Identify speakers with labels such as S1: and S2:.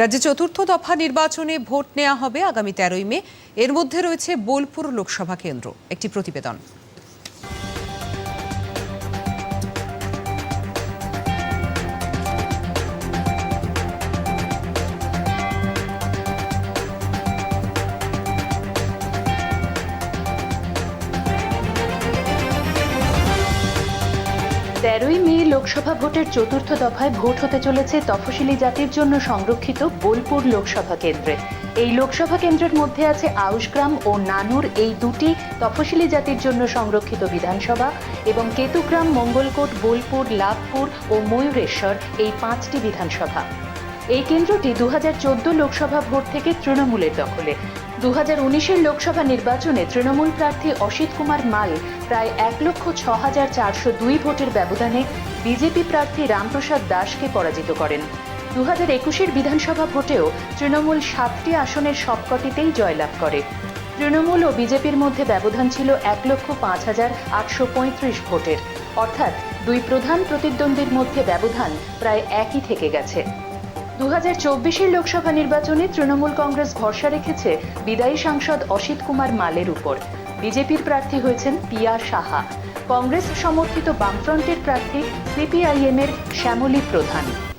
S1: রাজ্যে চতুর্থ দফা নির্বাচনে ভোট নেওয়া হবে আগামী তেরোই মে। এর মধ্যে রয়েছে বোলপুর লোকসভা কেন্দ্র, একটি প্রতিবেদন।
S2: তেরোই মে লোকসভা ভোটের চতুর্থ দফায় ভোট হতে চলেছে তফসিলি জাতির জন্য সংরক্ষিত বোলপুর লোকসভা কেন্দ্রে। এই লোকসভা কেন্দ্রের মধ্যে আছে আউশগ্রাম ও নানুর এই দুটি তফসিলি জাতির জন্য সংরক্ষিত বিধানসভা এবং কেতুগ্রাম, মঙ্গলকোট, বোলপুর, লাভপুর ও ময়ূরেশ্বর এই পাঁচটি বিধানসভা। এই কেন্দ্রটি দু হাজার চোদ্দ লোকসভা ভোট থেকে তৃণমূলের দখলে। দু হাজার লোকসভা নির্বাচনে তৃণমূল প্রার্থী অসিত কুমার মাল প্রায় এক লক্ষ ছ হাজার চারশো দুই ভোটের ব্যবধানে বিজেপি প্রার্থী রামপ্রসাদ দাসকে পরাজিত করেন। দু হাজার একুশের বিধানসভা ভোটেও তৃণমূল সাতটি আসনের সবকটিতেই জয়লাভ করে। তৃণমূল ও বিজেপির মধ্যে ব্যবধান ছিল এক লক্ষ পাঁচ হাজার আটশো পঁয়ত্রিশ ভোটের। অর্থাৎ দুই প্রধান প্রতিদ্বন্দ্বীর মধ্যে ব্যবধান প্রায় একই থেকে গেছে। দু হাজার চব্বিশের লোকসভা নির্বাচনে তৃণমূল কংগ্রেস ভরসা রেখেছে বিদায়ী সাংসদ অসিত কুমার মালের উপর। বিজেপির প্রার্থী হয়েছেন পিয়া সাহা। কংগ্রেস সমর্থিত বামফ্রন্টের প্রার্থী সিপিআইএম এর শ্যামলী প্রধান।